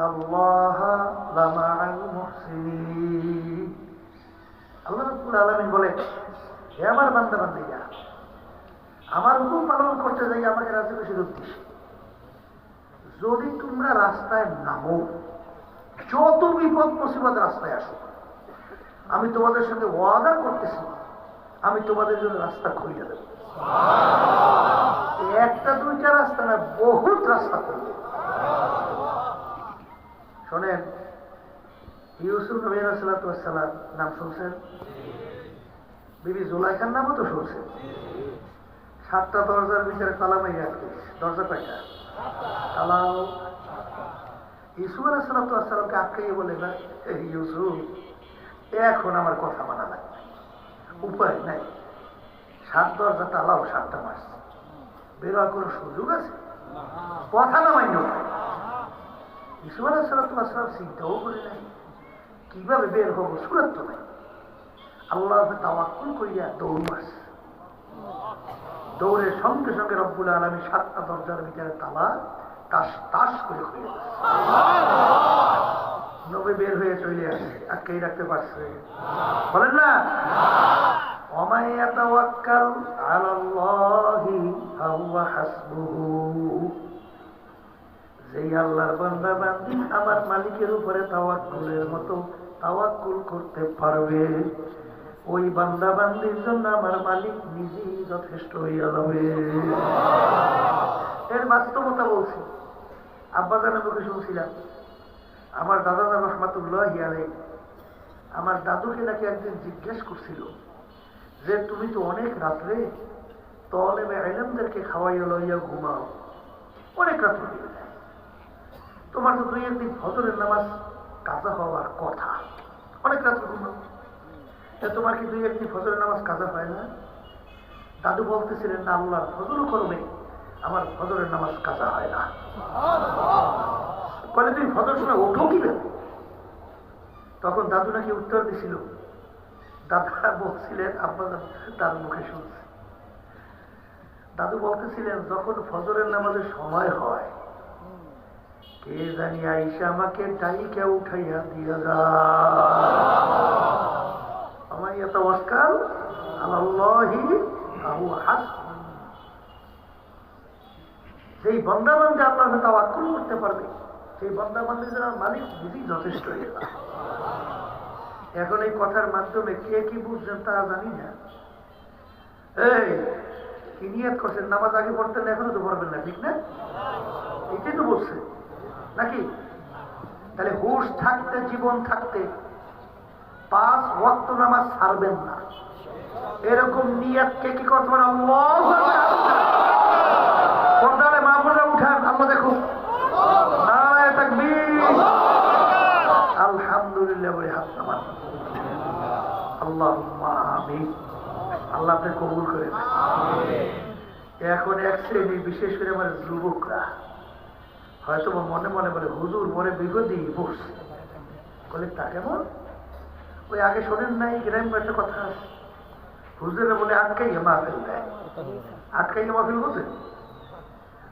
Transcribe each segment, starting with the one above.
আল্লাহ রাব্বুল আলামিন বলে হে আমার বান্দা বান্দিরা আমার হুকুম পালন করতে যাই আমাকে রাজি খুশির উদ্দেশ্যে যদি তোমরা রাস্তায় নামো যত বিপদ মুসিবত রাস্তায় আসো আমি তোমাদের সঙ্গে ওয়াদা করতেছি আমি তোমাদের জন্য রাস্তা খুলে দেব। একটা দুইটা রাস্তা না বহুত রাস্তা করবে শোনেন ইউসুফ নবী সাল্লাম নাম শুনছেন? বিবি জুলাইখার নামও তো শুনছেন। সাতটা দরজার ভিতরে তালা মাইয়া দরজা কয়টা? তালাও ইসুফ আলাহিসাল্লামকে আটকাইয়ে বলে না "এই ইউসুফ এখন আমার কথা মানা লাগবে। উপায় নাই। সাত দরজা তালাও সাতটা মাস বেরোয়ার কোনো সুযোগ আছে? কথা না মান্য ইসুফ আলাহ সালাতাম সিদ্ধাও করে নাই কীভাবে বের হব? সুরত তো নাই। আল্লাহ তাওয়াক্কুল করিয়া দৌড় মারছে। দৌড়ের সঙ্গে সঙ্গে রব্বুল আলমী সাতটা দরজার ভিতরে তালা তাস তাস করে খুলে নবে বের হয়ে চলে আসে আটকেই রাখতে পারছে। বলেন না? অমায় তাওয়াক্কাল আলাল্লাহি হুয়া হাসবুহু। সেই আল্লাহর বান্দাবান আমার মালিকের উপরে তাওয়াক্কুলের মতো তাওয়াক্কুল করতে পারবে। ওই বান্দাবান্দির জন্য আমার মালিক নিজেই যথেষ্ট হইয়া যাবে। এর বাস্তবতা বলছি। আব্বা জানের মুখে শুনছিলাম। আমার দাদা রহমাতুল্লাহ হিয়ারে আমার দাদুকে নাকি একদিন জিজ্ঞেস করছিল যে তুমি তো অনেক রাত্রে তলেমে আইলামদেরকে খাওয়াইয়া লইয়া ঘুমাও। অনেক রাত্রে। তোমার তো দুই একদিন ফজরের নামাজ কাজা হওয়ার কথা। অনেক রাত্রে ঘুমাও তা তোমার কি দুই একদিন ফজরের নামাজ কাজা হয় না? দাদু বলতেছিলেন, না আল্লাহ ফজরও করবে। আমার ফজরের নামাজ কাজা হয় না। বলে, তুমি ফজর সময় ওঠো কি তখন দাদু নাকি উত্তর দিছিল। দাদা বলছিলেন, আব্বা, তার মুখে শুনছে। দাদু বলতেছিলেন, যখন ফজরের নামাজের সময় হয় কে জানি আইসা আমাকে ডাইকে উঠাইয়া দিয়া যা। আমার এত ওয়াক্কাল আল্লাহি আহু হাসবুহ যেই বন্দাবান্ধে আপনার তাওয়াক্কুল করতে পারবে, সেই বন্দাবান্ধে যারা মালিক, বুঝি যথেষ্ট হয়ে এখন এই কথার মাধ্যমে কে কি বুঝছেন তা জানি না। এই, কি নিয়ত করছেন? নামাজ আগে পড়তেন, এখনও তো পড়বেন না, ঠিক না? এটাই তো বলছে। নাকি? তাহলে হুশ থাকতে, জীবন থাকতে পাঁচ ওয়াক্ত নামাজ ছাড়বেন না। এরকম নিয়তকে কি করতে আল্লাহু পর্দালে উঠান, আল্লাহ দেখুন আলহামদুলিল্লাহ আল্লাহ আল্লাহ কবুল করে এখন এক শ্রেণি বিশেষ করে আমার যুবকরা। হয়তো মনে মনে বলে, হুজুর মনে বিপদই বসছে বলে, তা কেমন? ওই আগে শোনেন নাই, গ্রামে একটা কথা আছে। হুজুরে বলে আটকাই মাহফিল দেয়। আটকাই মাহফিল বোঝেন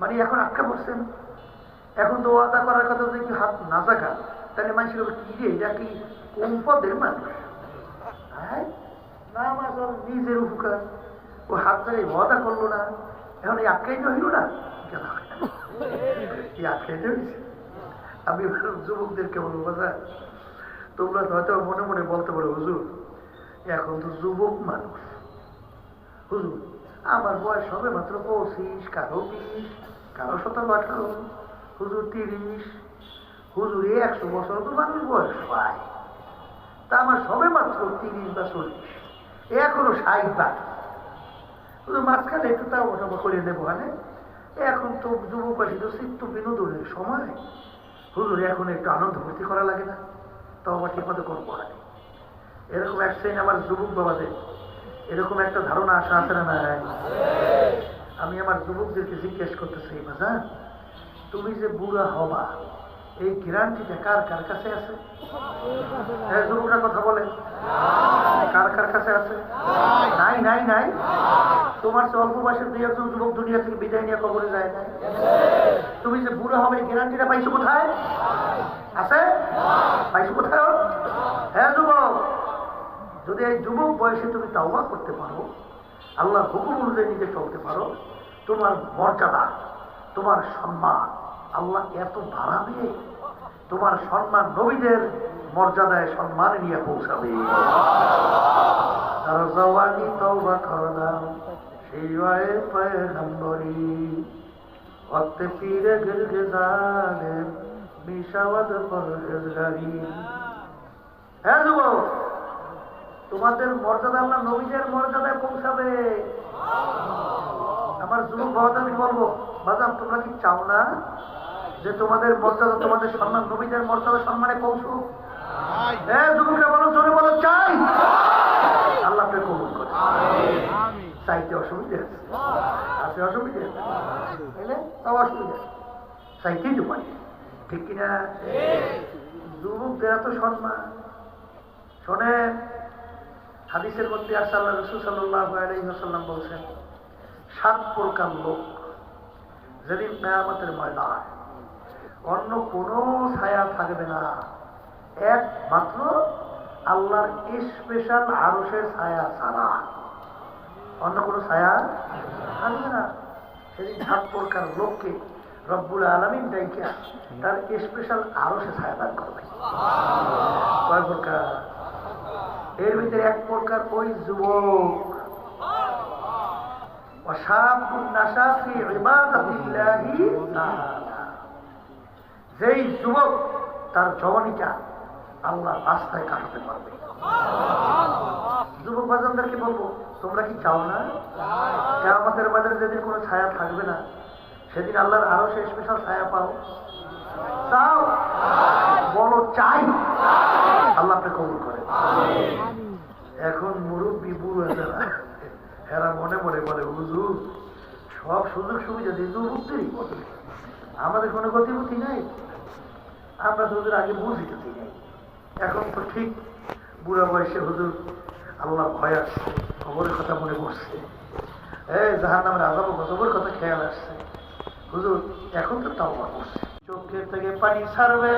মানে এখন আটকা পড়ছেন এখন তো ওয়াদা করার কথা যদি হাত না থাকা তাহলে মানুষের কি রে? এটা কি কোন পদের মানুষ? হ্যাঁ? না নিজের উপকার। ও হাত থেকে ওয়াদা করল না। এখন এই আটকাইতে হইল না? কেন এই আটকাইতে হয়েছে আমি যুবকদেরকে বলব বাজা তোমরা হয়তো মনে মনে বলতে পারো, হুজুর, এখন তো যুবক মানুষ। হুজুর, আমার বয়স হবে মাত্র পঁচিশ, কারও বিশ, কারও সতেরো, আঠারো, হুজুর তিরিশ। হুজুর, এই একশো বছর তো মানুষ বয়স পায় তা আমার সবে মাত্র তিরিশ বা চল্লিশ, এখনও ষাট বাকি। শুধু মাঝখানে একটু তাও ওটা করে দেবো মানে এখন তো যুবক আছে তো চিত্ত বিনোদনের সময়। হুজুর, এখন একটু আনন্দ ভর্তি করা লাগে না। তাও আবার ঠিক মতো করব না এরকম এক শ্রেণি আমার যুবক বাবাদের, এরকম একটা ধারণা আসা আছে না আমি আমার যুবকদেরকে জিজ্ঞেস করতেছি বাজার তুমি যে বুড়া হবা এই গ্যারান্টিটা কার কার কাছে আছে? হ্যাঁ কথা বলে। কার কার কাছে আছে? নাই নাই নাই। তোমার সে অল্প বয়সের দুই একজন যুবক দুনিয়া থেকে বিদায় নিয়ে কবরে যায় না তুমি যে বুড়া হবে, এই গ্যারান্টিটা পাইছো কোথায়? আছে? পাইছো কোথায়? হ্যাঁ যুবক, যদি এই যুবক বয়সে তুমি তাওবা করতে পারো আল্লাহ হুকুম অনুযায়ী নিজে চলতে পারো, তোমার মর্যাদা, তোমার সম্মান, আল্লাহ এত বাড়াবে। তোমার সম্মান নবীদের মর্যাদায় সম্মান নিয়ে পৌঁছাবে তার জওয়ানি তওবা করলাম সেই ওয়ে পয়গম্বরি وقت پیر گلگزان মিশাওয়াদ পরহেজগারি হ্যাঁ যুবক তোমাদের মর্যাদা আল্লাহ নবীদের মর্যাদায় পৌঁছাবে আমার যুবক বাবাদের বলবো বাজাম তোমরা কি চাও না যে তোমাদের মর্যাদা তোমাদের সম্মান নবীদের মর্যাদা সম্মানে হ্যাঁ যুবকরা বলো জোরে বলো চাই। আল্লাহ কবুল করে। চাইতে অসুবিধা আছে। আছে অসুবিধা আছে। তাইলে সব অসুবিধা চাইতেই তো পারি। ঠিক কিনা? যুবকদের এত সম্মান। শোনেন হাদিসের মধ্যে আসাল্লাহ রসুল সাল্লাহ বলছেন সাত প্রকার লোক যেদিন মেয়ামতের ময়দান অন্য কোনো ছায়া থাকবে না একমাত্র আল্লাহর স্পেশাল আরসের ছায়া ছাড়া অন্য কোনো ছায়া থাকবে না সেদিন সাত প্রকার লোককে রব্বুল আলমিন ডাইকা তার স্পেশাল আরো সে ছায়া দান করবে কয় প্রকার এর ভিতরে এক প্রকার ওই যুবক وشاب نشا في عبادة الله تعالى যেই যুবক তার জবানিটা আল্লাহ রাস্তায় কাটাতে পারবে। যুবক বাজানদেরকে বলব, তোমরা কি চাও না? আমাদের বাজারে যেদিন কোনো ছায়া থাকবে না, সেদিন আল্লাহর আরও সে স্পেশাল ছায়া পাও। চাও? বলো, চাই। আল্লাহ আপনি কবুল করে এখন মুরব্বী বুড়ো যারা এরা মনে মনে বলে, হুজুর, সব সুযোগ সুবিধা দিয়ে যুবকদেরই আমাদের কোনো গতিগতি নাই। আমরা তো হুজুর আগে বুঝি এখন তো ঠিক বুড়া বয়সে হুজুর আল্লাহ ভয় আসছে খবরের কথা মনে পড়ছে। এই জাহান নামের আজাব গজবের কথা খেয়াল আসছে। হুজুর, এখন তো তাও করছে। চোখের থেকে পানি ছাড়বে,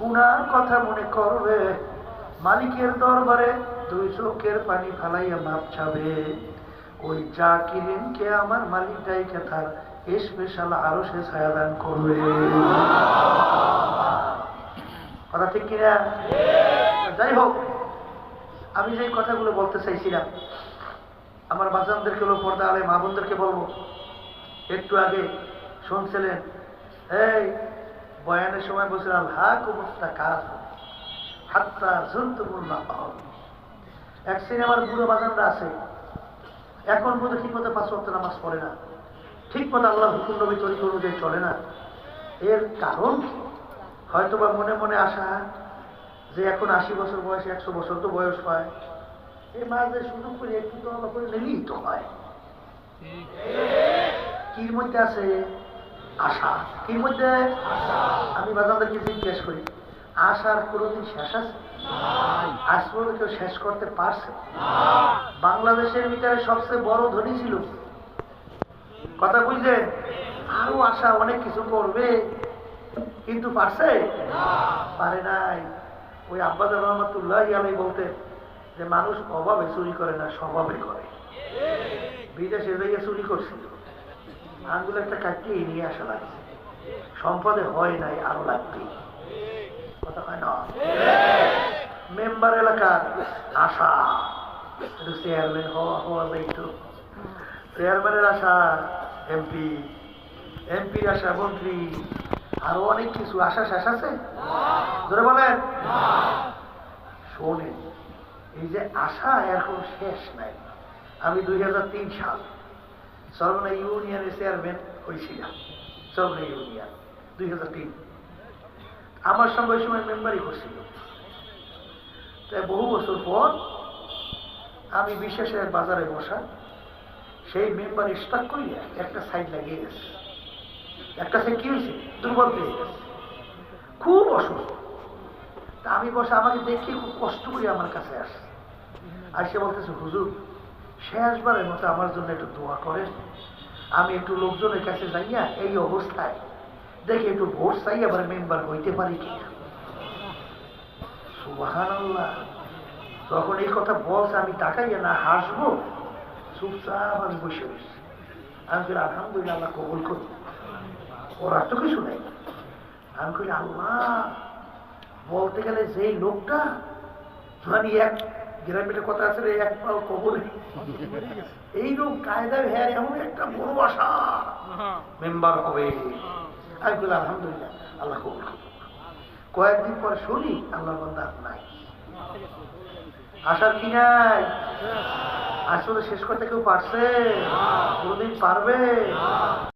গুনার কথা মনে করবে। মালিকের দরবারে দুই চোখের পানি ফালাইয়া মাপ ছাবে ওই যা কিরিনকে আমার মালিকটাই তার স্পেশাল আরও সে ছায়াদান করবে। কথা ঠিক কিনা? যাই হোক আমি যে কথাগুলো বলতে চাইছিলাম, আমার বাচ্চাদেরকে হলো পর্দা আলে মা বোনদেরকে বলব। একটু আগে শুনছিলেন, এই বয়ানের সময় বলছিলাম হা কুমুস্তা কাজ হাত্তা জন্তুমুল না এক সিনেমার বুড়ো বাজানরা আছে, এখন বোধ ঠিক মতো পাঁচ ওয়াক্ত নামাজ পড়ে না। ঠিক মতো আল্লাহ হুকুম নবী তরিক অনুযায়ী চলে না। এর কারণ কি? হয়তো বা মনে মনে আসা যে এখন আশি বছর বয়সে, একশো বছর তো বয়স হয়। এই মাঝে সুযোগ করে একটু তো করে নিলেই তো হয়। কির মধ্যে আছে? আশা। কির মধ্যে? আমি বাজারদেরকে জিজ্ঞেস করি আশার কোনোদিন শেষ আছে? আজ পর্যন্ত কেউ শেষ করতে পারছে? বাংলাদেশের ভিতরে সবচেয়ে বড় ধনী ছিল কথা বুঝলেন? আরও আশা, অনেক কিছু করবে। কিন্তু পারছে? পারে নাই। ওই আব্বাদ রহমতুল্লাহ আলাই বলতে যে মানুষ অভাবে চুরি করে না স্বভাবে করে। বিদেশে যাইয়ে চুরি করছিল। আঙ্গুল একটা কাটিয়ে নিয়ে আসা লাগছে। সম্পদে হয় নাই আরও লাগবে। কথা হয় না? মেম্বার এলাকার আশা। একটু চেয়ারম্যান হওয়া হওয়া যাইতো চেয়ারম্যানের আশা এমপি। এমপির আশা মন্ত্রী। আরও অনেক কিছু আশা শেষ আছে? ধরে বলেন। শোনেন, এই যে আশা এখন শেষ নাই। আমি দুই সাল সর্বনা ইউনিয়নের চেয়ারম্যান হয়েছিলাম। সর্বনা ইউনিয়ন, দুই আমার সঙ্গে সময় মেম্বারই করছিল। তাই বহু বছর পর আমি বিশ্বাসের বাজারে বসা, সেই মেম্বার স্টাক করিয়া একটা সাইড লাগিয়ে গেছে। একটা সাইড কি হয়েছে দুর্বল পেয়ে গেছে খুব অসুস্থ। তা আমি বসে আমাকে দেখে খুব কষ্ট করে আমার কাছে আসে আর সে বলতেছে, হুজুর শেষবারের মতো আমার জন্য একটু দোয়া করেন। আমি একটু লোকজনের কাছে যাইয়া এই অবস্থায় দেখি একটু ভোট চাই আবার মেম্বার হইতে পারি কি তখন এই কথা বলছে, আমি তাকাইয়া না হাসবো, চুপচাপ আমি বসে বসে আমি আলহামদুলিল্লাহ, আল্লাহ কবুল করি ওরা তো কিছু নেই। আমি কই, আল্লাহ, বলতে গেলে যেই লোকটা মানে এক গ্রামের কথা আছে এক পাও কবলে এই লোক হ্যাঁ এমন একটা বড় আশা মেম্বার হবে। আমি বলি আলহামদুলিল্লাহ, আল্লাহ কবুল কয়েকদিন পর শুনি আল্লাহ বন্ধা নাই। আসার কি নাই? আসলে শেষ করতে কেউ পারছে? কোনদিন পারবে?